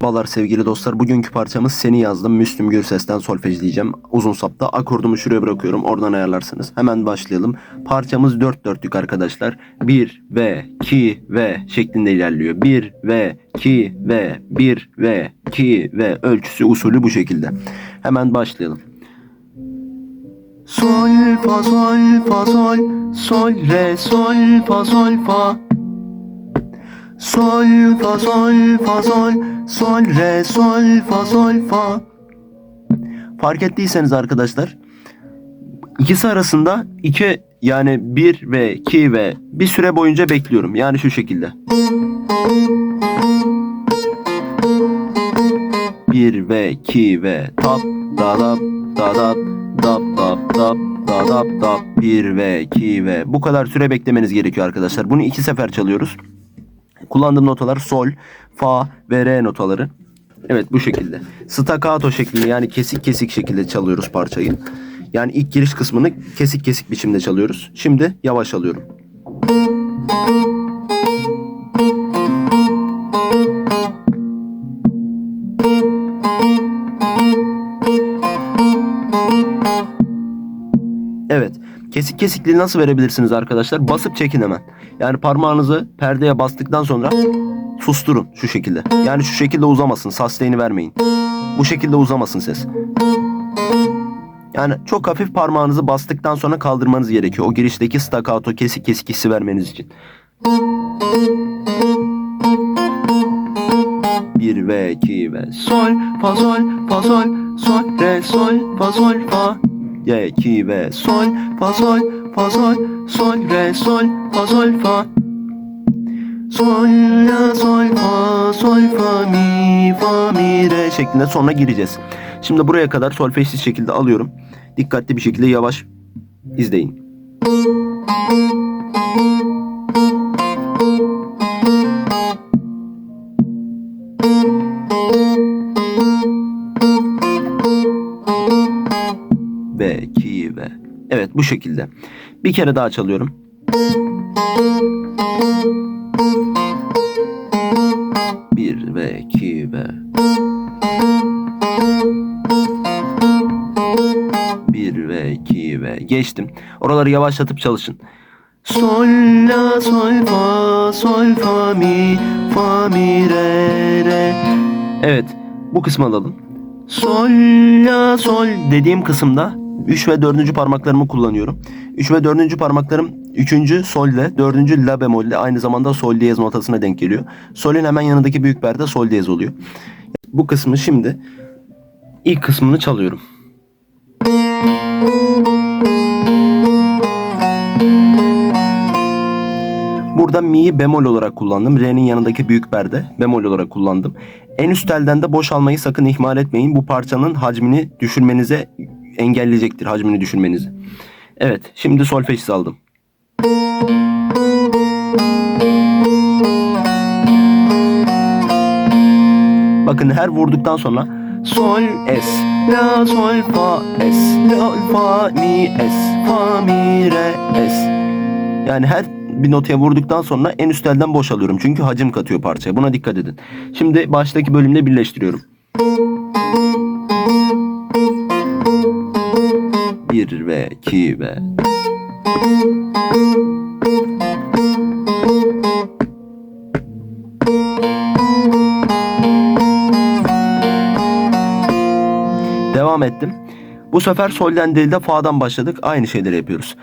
Merhabalar sevgili dostlar. Bugünkü parçamız Seni yazdım. Müslüm Gürses'ten solfejleyeceğim. Uzun sapta akordumu şuraya bırakıyorum. Oradan ayarlarsınız. Hemen başlayalım. Parçamız dört dörtlük arkadaşlar. 1 ve 2 ve şeklinde ilerliyor. 1 ve 2 ve 1 ve 2 ve ölçüsü usulü bu şekilde. Hemen başlayalım. Sol fa sol fa sol sol re sol fa sol fa Sol fa sol fa sol sol re sol fa sol fa Fark ettiyseniz arkadaşlar ikisi arasında iki yani bir ve iki ve bir süre boyunca bekliyorum. Yani şu şekilde. Bir ve iki ve tap da da da da dap dap dap da dap dap bir ve iki ve bu kadar süre beklemeniz gerekiyor arkadaşlar. Bunu iki sefer çalıyoruz. Kullandığım notalar sol, fa ve re notaları. Evet bu şekilde. Staccato şeklinde yani kesik kesik şekilde çalıyoruz parçayı. Yani ilk giriş kısmını kesik kesik biçimde çalıyoruz. Şimdi yavaş alıyorum. Kesik kesikliği nasıl verebilirsiniz arkadaşlar? Basıp çekin hemen. Yani parmağınızı perdeye bastıktan sonra susturun şu şekilde. Yani şu şekilde uzamasın. Sustain'i vermeyin. Bu şekilde uzamasın ses. Yani çok hafif parmağınızı bastıktan sonra kaldırmanız gerekiyor. O girişteki staccato kesik kesik hissi vermeniz için. Bir ve iki ve sol fa sol fa sol sol re sol fa sol fa ye iki ve sol fa sol fa sol sol re sol fa sol fa sol la sol fa sol fa mi fa mi re şeklinde sonra gireceğiz. Şimdi buraya kadar solfejsiz şekilde alıyorum. Dikkatli bir şekilde yavaş izleyin. ve bu şekilde. Bir kere daha çalıyorum. Bir ve iki ve. Bir ve iki ve. Geçtim. Oraları yavaşlatıp çalışın. Sol la sol fa sol fa mi fa mi re re. Evet bu kısmı alalım. Sol la sol dediğim kısımda 3 ve 4. parmaklarımı kullanıyorum. 3 ve 4. parmaklarım 3. solde, 4. la bemolde aynı zamanda sol diyez notasına denk geliyor. Solün hemen yanındaki büyük perde sol diyez oluyor. Bu kısmı şimdi ilk kısmını çalıyorum. Burada mi'yi bemol olarak kullandım. Re'nin yanındaki büyük perde bemol olarak kullandım. En üst telden de boş almayı sakın ihmal etmeyin. Bu parçanın hacmini düşürmenize engelleyecektir hacmini düşürmenizi. Evet şimdi solfejsiz aldım. Bakın her vurduktan sonra sol es la sol fa es la fa mi es fa mi re es yani her bir notaya vurduktan sonra en üst telden boş alıyorum. Çünkü hacim katıyor parçaya. Buna dikkat edin. Şimdi baştaki bölümle birleştiriyorum. Bir ve iki ve. Devam ettim. Bu sefer solden değil de fa'dan başladık. Aynı şeyleri yapıyoruz.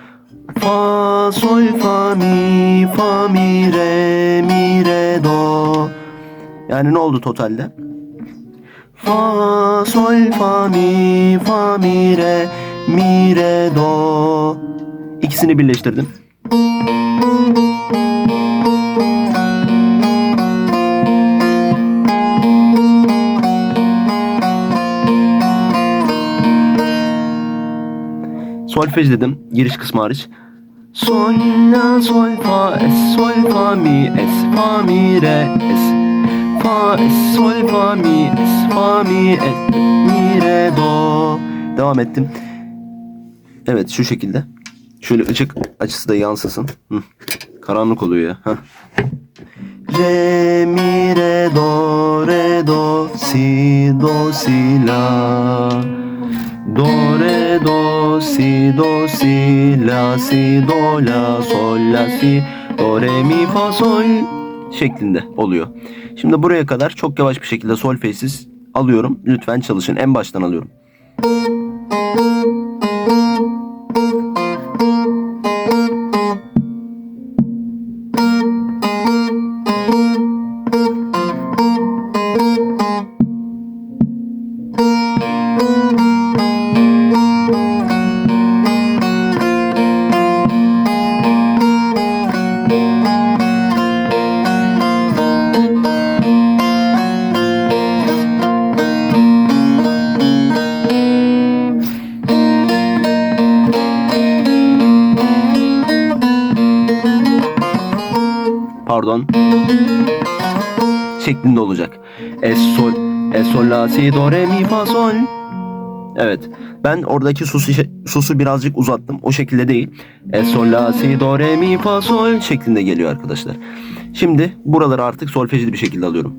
Fa sol fa mi fa mi re mi re do. Yani ne oldu totalde? Fa sol fa mi fa mi re mi re do. İkisini birleştirdim. Solfej dedim giriş kısmı hariç. Sol la sol fa es sol fa mi es fa mi re es fa es sol fa mi es fa mi es mi re do. Devam ettim. Evet şu şekilde. Şöyle ışık açısı da yansısın. Hı. Karanlık oluyor ya. Heh. Re mi re do re do si do si la Do re do si do si la si do la sol la si do re mi fa sol şeklinde oluyor. Şimdi buraya kadar çok yavaş bir şekilde solfejsiz alıyorum. Lütfen çalışın. En baştan alıyorum. Şeklinde olacak. Es sol es sol la si do re mi fa sol. Evet. Ben oradaki susu, susu birazcık uzattım. O şekilde değil. Es sol la si do re mi fa sol şeklinde geliyor arkadaşlar. Şimdi buraları artık solfejli bir şekilde alıyorum.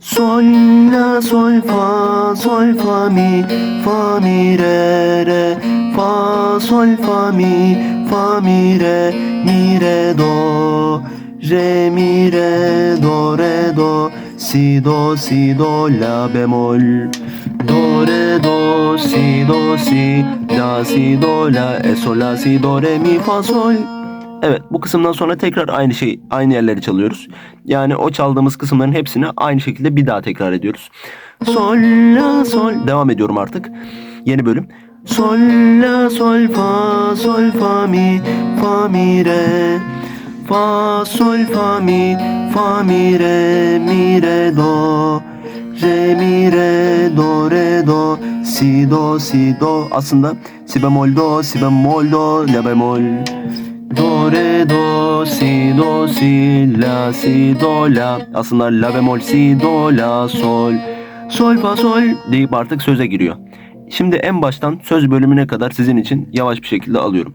Sol la sol fa sol fa mi fa mi re re fa sol fa mi fa mi re mi re do re mi re do re do si do si do la bemol do re do si do si la si do la e sol la si do re mi fa sol Evet bu kısımdan sonra tekrar aynı şey aynı yerleri çalıyoruz. Yani o çaldığımız kısımların hepsini aynı şekilde bir daha tekrar ediyoruz. Sol la sol devam ediyorum artık. Yeni bölüm. Sol la sol fa sol fa mi fa mi re fa sol fa mi fa mi re mi re do. Re mi re do re do. Si do si do. Aslında si bemol do si bemol do la bemol. Do re do si do si la si do la. Aslında la bemol si do la sol. Sol fa sol deyip artık söze giriyor. Şimdi en baştan söz bölümüne kadar sizin için yavaş bir şekilde alıyorum.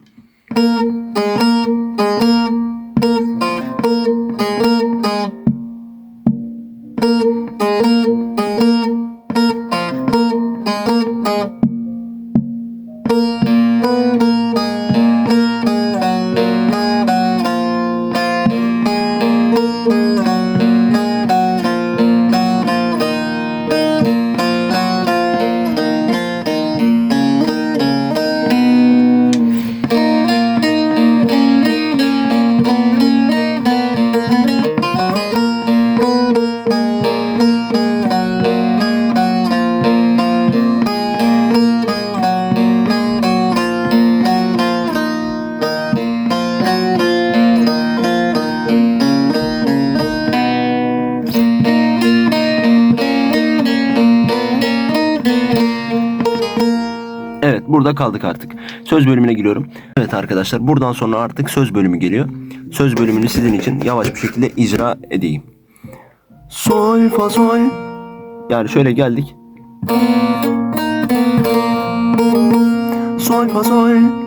Kaldık artık. Söz bölümüne giriyorum. Evet arkadaşlar buradan sonra artık söz bölümü geliyor. Söz bölümünü sizin için yavaş bir şekilde icra edeyim. Sol fa sol. Yani şöyle geldik. Sol fa sol.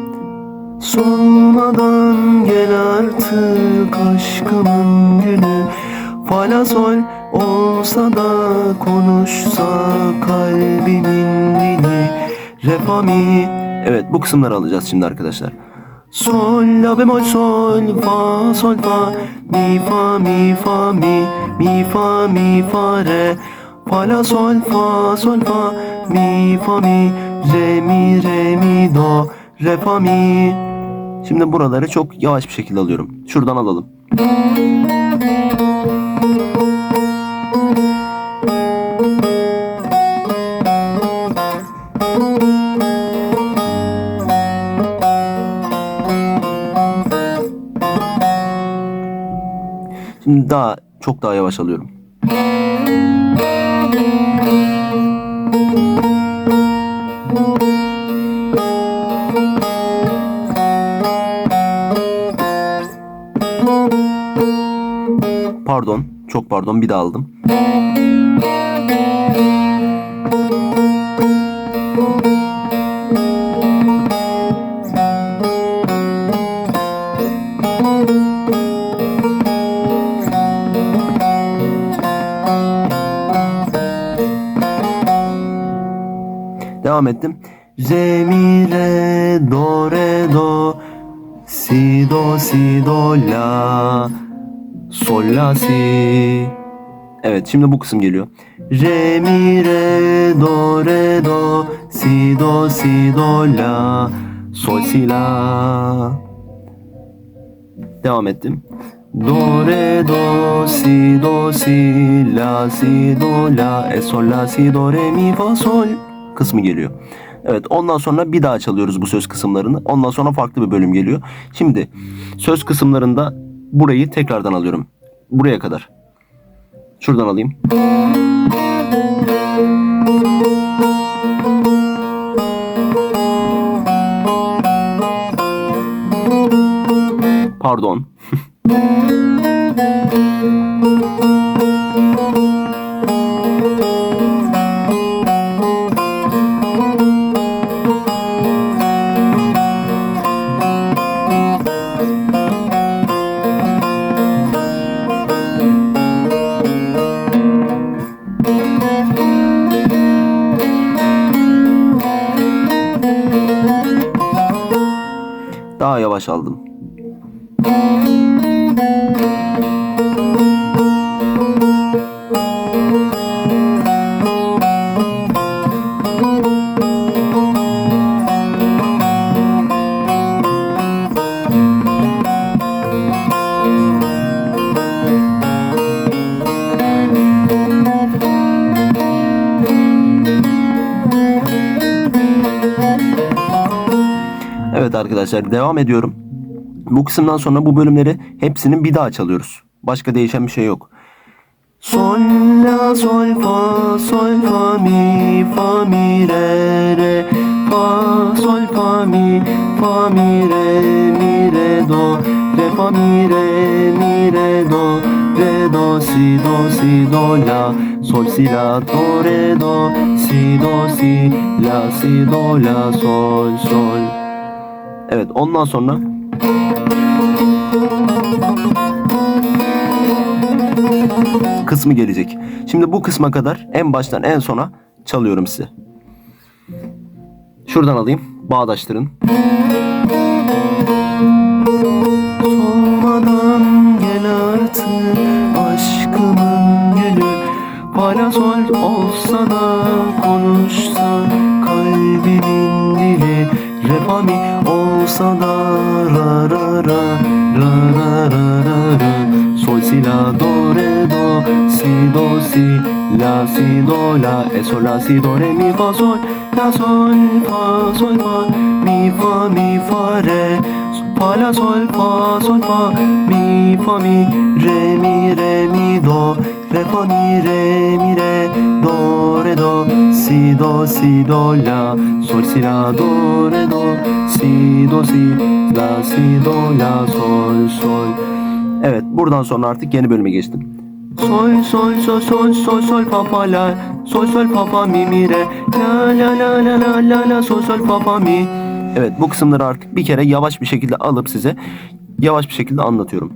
Solmadan gel artık aşkımın günü. Fa la sol olsa da konuşsa kalbimin dili. Re fa mi. Evet bu kısımları alacağız şimdi arkadaşlar. Sol la bemol sol fa sol fa mi fa mi fa mi mi fa mi fa re fa la sol fa sol fa mi fa mi re mi re mi do re fa mi Şimdi buraları çok yavaş bir şekilde alıyorum. Şuradan alalım. Daha çok daha yavaş alıyorum. Pardon, çok pardon bir daha aldım. Devam si. Evet şimdi bu kısım geliyor. Re mi re do re do si do si do la sol si la. Devam ettim. Do re do si do si la si do la e sol la si do re mi fa sol kısmı geliyor. Evet ondan sonra bir daha çalıyoruz bu söz kısımlarını. Ondan sonra farklı bir bölüm geliyor. Şimdi söz kısımlarında burayı tekrardan alıyorum. Buraya kadar. Şuradan alayım. Pardon. Aldım. Arkadaşlar devam ediyorum. Bu kısımdan sonra bu bölümleri hepsinin bir daha çalıyoruz. Başka değişen bir şey yok. Sol la sol fa sol fa mi fa mi re re. Fa sol fa mi fa mi re mi re do. Re fa mi re mi re do. Re do si do si do la. Sol si la do re do. Si do si la si do la. Sol sol Evet ondan sonra kısmı gelecek. Şimdi bu kısma kadar en baştan en sona çalıyorum size. Şuradan alayım. Bağdaştırın. Solmadan gel artık aşkımın gülü Parasol olsa da konuşsa fa mi olsa da la ra ra la ra ra ra ra. Sol si la do re do si do si la si do la e la si do re mi fa sol la sol fa sol fa mi fa mi fa re. Fa la sol fa sol fa mi fa mi re mi re mi do re fa mi re mi re do re do si do si do la sol si la do re do si do si la si do la sol sol Evet buradan sonra artık yeni bölüme geçtim. Sol sol sol sol sol sol fa fa la sol sol fa fa mi mi re la la la la la la la sol sol fa fa mi. Evet bu kısımları artık bir kere yavaş bir şekilde alıp size yavaş bir şekilde anlatıyorum.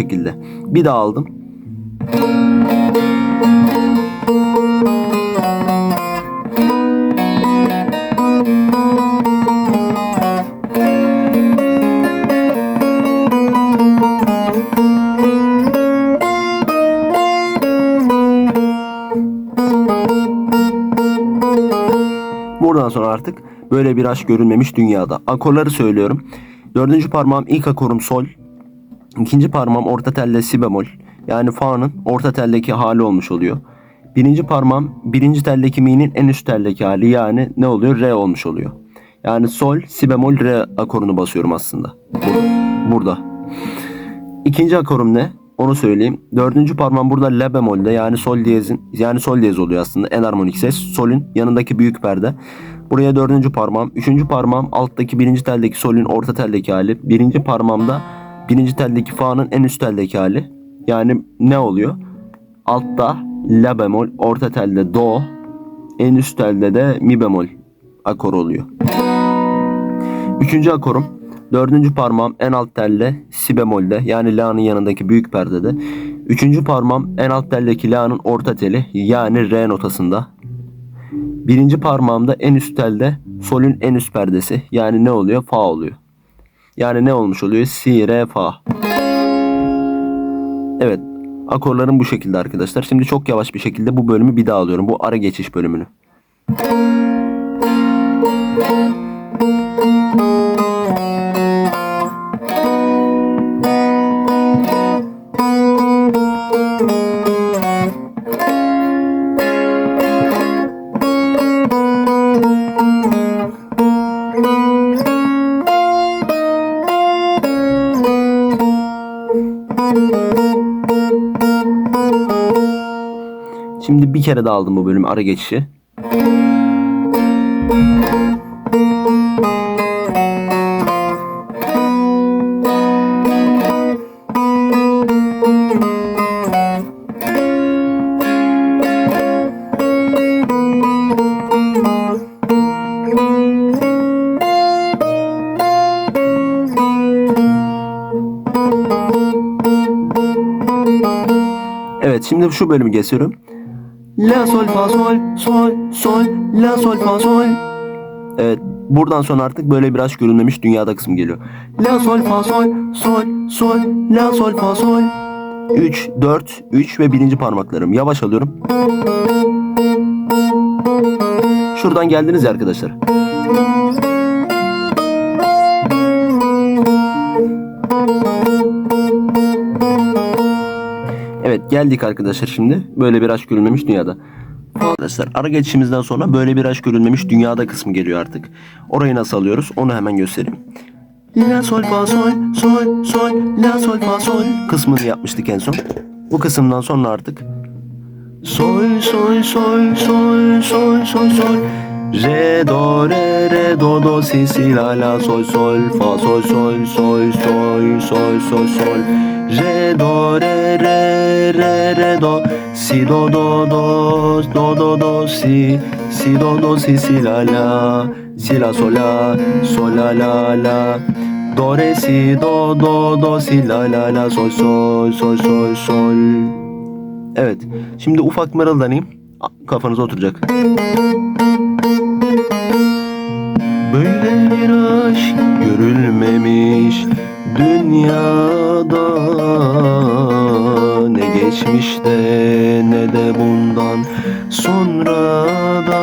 şekilde. Bir daha aldım. Buradan sonra artık böyle bir aşk görülmemiş dünyada. Akorları söylüyorum. Dördüncü parmağım ilk akorum sol. İkinci parmağım orta telde si bemol. Yani fa'nın orta teldeki hali olmuş oluyor. Birinci parmağım birinci teldeki mi'nin en üst teldeki hali yani ne oluyor? Re olmuş oluyor. Yani sol, si bemol, re akorunu basıyorum aslında. Burada. İkinci akorum ne? Onu söyleyeyim. Dördüncü parmağım burada la bemolde yani sol diyezin yani sol diyez oluyor aslında en armonik ses. Solün yanındaki büyük perde. Buraya dördüncü parmağım. Üçüncü parmağım alttaki birinci teldeki solün orta teldeki hali. Birinci parmağımda birinci teldeki fa'nın en üst teldeki hali. Yani ne oluyor? Altta la bemol, orta telde do, en üst telde de mi bemol akor oluyor. Üçüncü akorum. Dördüncü parmağım en alt telle si bemolde yani la'nın yanındaki büyük perdede. Üçüncü parmağım en alt teldeki la'nın orta teli yani re notasında. Birinci parmağımda en üst telde solün en üst perdesi yani ne oluyor? Fa oluyor. Yani ne olmuş oluyor? Si, re, fa. Evet. Akorlarım bu şekilde arkadaşlar. Şimdi çok yavaş bir şekilde bu bölümü bir daha alıyorum. Bu ara geçiş bölümünü. Bir kere daha aldım bu bölümü ara geçişi. Evet şimdi şu bölümü kesiyorum. La sol fa sol sol sol la sol fa sol. Evet buradan sonra artık böyle biraz görünmemiş dünyada kısım geliyor. La sol fa sol sol sol la sol fa sol. 3 4 3 ve birinci parmaklarım yavaş alıyorum. Şuradan geldiniz ya arkadaşlar. Geldik arkadaşlar şimdi. Böyle bir aşk görülmemiş dünyada. Arkadaşlar ara geçişimizden sonra böyle bir aşk görülmemiş dünyada kısmı geliyor artık. Orayı nasıl alıyoruz onu hemen göstereyim. La sol fa sol sol sol la sol fa sol kısmını yapmıştık en son. Bu kısımdan sonra artık sol sol sol sol sol sol sol Re do re re do do si si la la sol sol fa sol sol sol sol sol sol sol Re do re re re re do si do do do do do do si si do do si si la la si la sol la sol la la la do re si do do do si la la la sol sol sol sol sol Evet. Şimdi ufak mırıldanayım. Kafanıza oturacak. Böyle bir aşk görülmemiş dünyada geçmişte ne de bundan sonra da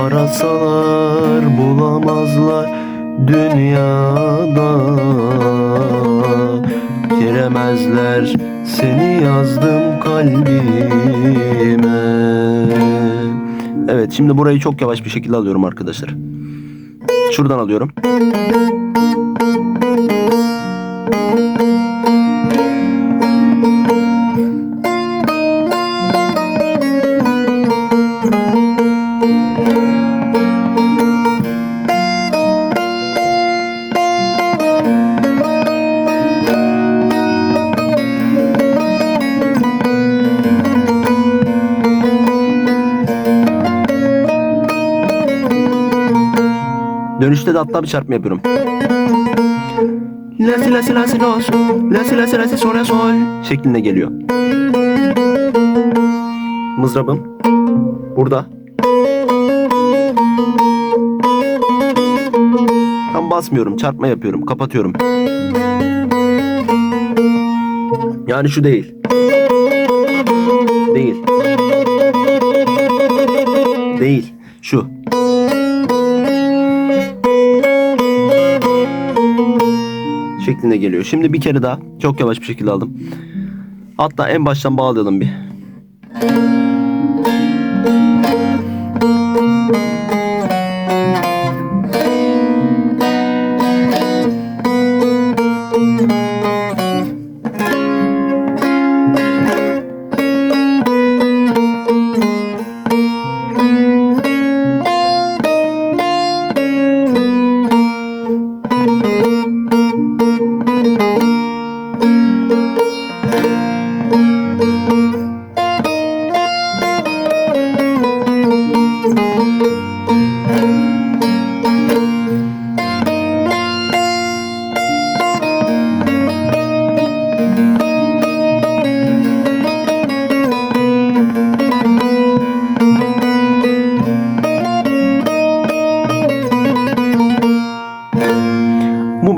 Arasalar bulamazlar dünyada Giremezler seni yazdım kalbime Evet şimdi burayı çok yavaş bir şekilde alıyorum arkadaşlar. Şuradan alıyorum. Dönüşte de hatta bir çarpma yapıyorum. La si la si la si do sol, la si la si la si sol sol şeklinde geliyor. Mızrabım burada. Tam basmıyorum, çarpma yapıyorum, kapatıyorum. Yani şu. Değil. Geliyor. Şimdi bir kere daha çok yavaş bir şekilde aldım. Hatta en baştan bağlayalım bir.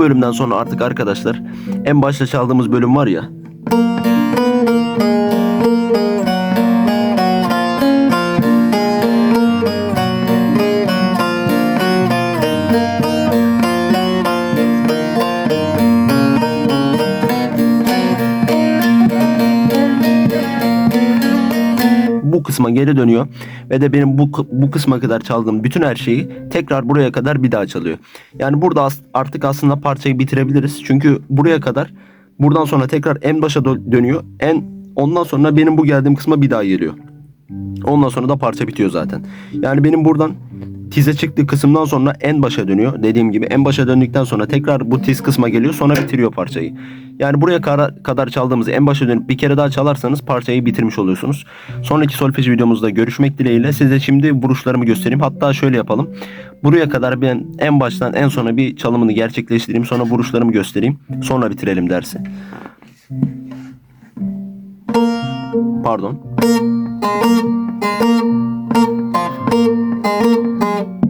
Bölümden sonra artık arkadaşlar en başta çaldığımız bölüm var ya. Kısma geri dönüyor ve de benim bu bu kısma kadar çaldığım bütün her şeyi tekrar buraya kadar bir daha çalıyor. Yani burada artık aslında parçayı bitirebiliriz. Çünkü buraya kadar buradan sonra tekrar en başa dö- dönüyor. En ondan sonra benim bu geldiğim kısma bir daha geliyor. Ondan sonra da parça bitiyor zaten. Yani benim buradan tize çıktığı kısımdan sonra en başa dönüyor. Dediğim gibi en başa döndükten sonra tekrar bu tiz kısma geliyor sonra bitiriyor parçayı. Yani buraya kadar çaldığımız en başa dönüp bir kere daha çalarsanız parçayı bitirmiş oluyorsunuz. Sonraki solfej videomuzda görüşmek dileğiyle size şimdi vuruşlarımı göstereyim. Hatta şöyle yapalım. Buraya kadar ben en baştan en sona bir çalımını gerçekleştireyim. Sonra vuruşlarımı göstereyim. Sonra bitirelim dersi. Pardon. Şimdi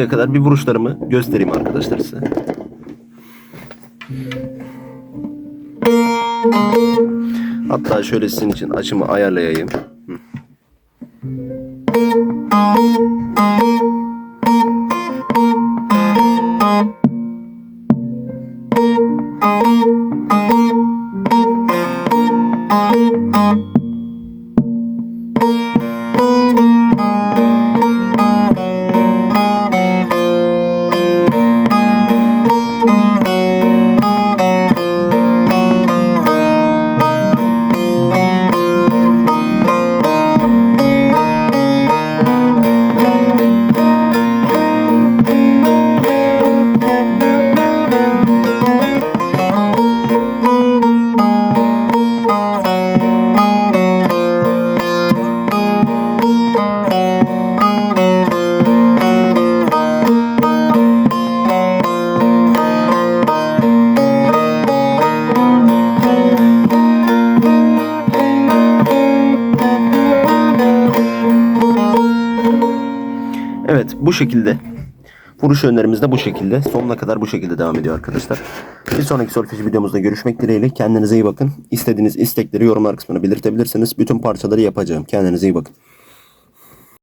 buraya kadar bir vuruşlarımı göstereyim arkadaşlar size. Hatta şöyle sizin için açımı ayarlayayım. Bu şekilde. Vuruş yönlerimiz de bu şekilde. Sonuna kadar bu şekilde devam ediyor arkadaşlar. Bir sonraki solfej videomuzda görüşmek dileğiyle. Kendinize iyi bakın. İstediğiniz istekleri yorumlar kısmına belirtebilirsiniz. Bütün parçaları yapacağım. Kendinize iyi bakın.